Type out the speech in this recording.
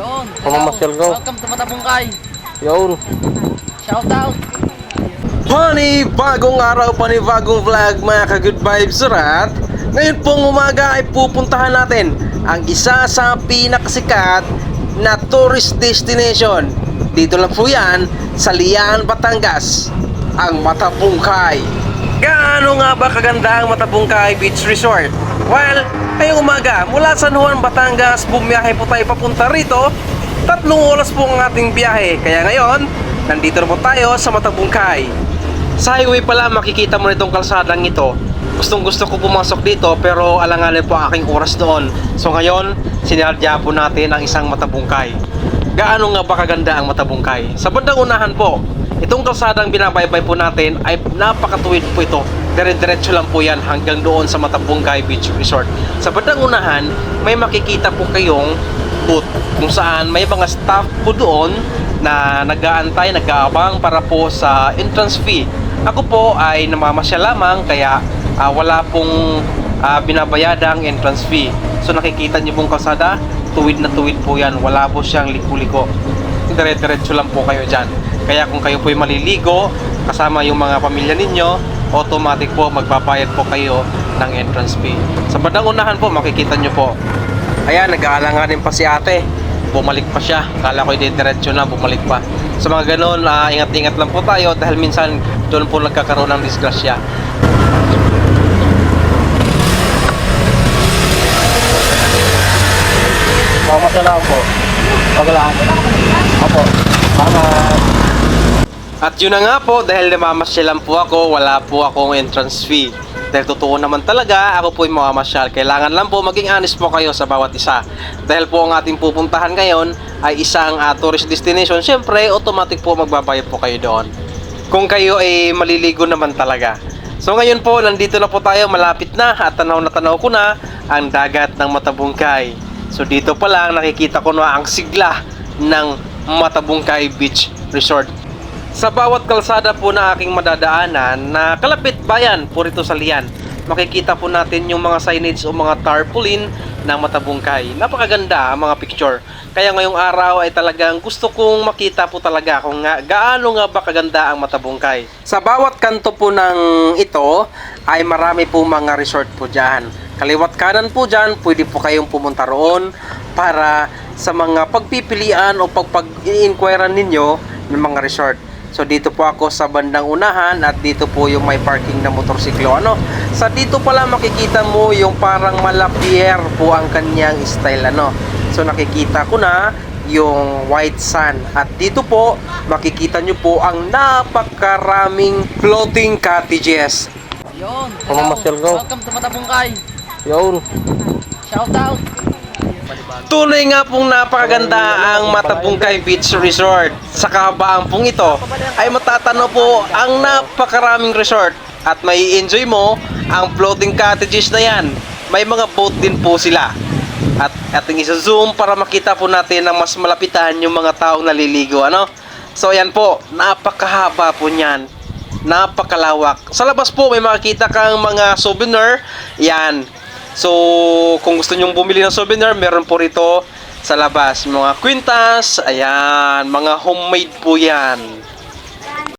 Yun. Pamamasyal ko. Welcome to Matabungkay. Yun. Shout out. Pani, bagong araw, pani bagong vlog mga ka-good vibes rat. Ngayon pong umaga ay pupuntahan natin ang isa sa pinakasikat na tourist destination. Dito lang po yan sa Lian, Batangas, ang Matapungkay. Gaano nga ba kaganda ang Matapungkay Beach Resort? Well, ngayong umaga, mula San Juan, Batangas, bumiyahe po tayo papunta rito. Tatlong oras po ang ating biyahe. Kaya ngayon, nandito na po tayo sa Matapungkay. Sa highway pala makikita mo nitong kalsadang ito. Gustong gusto ko pumasok dito pero alanganin po aking oras doon. So ngayon, sinadya po natin ang isang matabungkay. Gaano nga ba kaganda ang matabungkay? Sa bandang unahan po, itong kalsadang binabaybay po natin ay napakatuwid po ito. Dire-diretso lang po yan hanggang doon sa Matabungkay Beach Resort. Sa bandang unahan, may makikita po kayong booth kung saan may mga staff po doon na nag-aantay, nag-aabang para po sa entrance fee. Ako po ay namamasyal lamang kaya ah, wala pong ah, binabayadang entrance fee. So nakikita niyo pong kalsada, tuwid na tuwid po yan. Wala po siyang liko-liko. Dire-diretso lang po kayo dyan. Kaya kung kayo po'y maliligo, kasama yung mga pamilya ninyo, automatic po magbabayad po kayo ng entrance fee. Sa bandang unahan po, makikita nyo po. Ayan, nag-aalanganin pa si ate. Bumalik pa siya. Kala ko diretso na, bumalik pa. Sa mga ganun, ah, ingat-ingat lang po tayo dahil minsan doon po nagkakaroon ng disgrasya. Mamasala po. Paglaan. Opo. Salamat. At yun na nga po, dahil namamasyalan po ako, wala po akong entrance fee. Dahil totoo naman talaga, ako po ay mamamasyal. Kailangan lang po maging honest po kayo sa bawat isa. Dahil po ang ating pupuntahan ngayon ay isang uh, tourist destination, syempre automatic po magbabayad po kayo doon. Kung kayo ay maliligo naman talaga. So ngayon po, nandito na po tayo, malapit na at tanaw na tanaw ko na ang dagat ng Matabungkay. So dito pa lang nakikita ko na ang sigla ng Matabungkay Beach Resort. Sa bawat kalsada po na aking madadaanan na kalapit bayan po rito sa Lian, makikita po natin yung mga signage o mga tarpaulin ng Matabungkay. Napakaganda ang mga picture. Kaya ngayong araw ay talagang gusto kong makita po talaga kung nga, gaano nga ba kaganda ang Matabungkay. Sa bawat kanto po ng ito ay marami po mga resort po dyan. Kaliwat kanan po dyan, pwede po kayong pumunta roon para sa mga pagpipilian o pagpag-inquiran ninyo ng mga resort. So dito po ako sa bandang unahan at dito po yung may parking na motorsiklo. Ano? Sa dito pala makikita mo yung parang malapier po ang kanyang style ano. So nakikita ko na yung white sand at dito po makikita nyo po ang napakaraming floating cottages. Yun. Pamamasyal ko. Welcome to Matabungkay. Yun. Shout out. Tunay nga pong napakaganda ang Matapungkay Beach Resort. Sa kahabaan pong ito ay matatanaw po ang napakaraming resort at may enjoy mo ang floating cottages na yan. May mga boat din po sila. At ating isa-zoom para makita po natin ng mas malapitan yung mga taong naliligo. Ano? So ayan po, napakahaba po niyan. Napakalawak. Sa labas po may makikita kang mga souvenir. Yan, So, kung gusto nyong bumili ng souvenir, meron po rito sa labas. Mga kwintas, ayan, mga homemade po yan.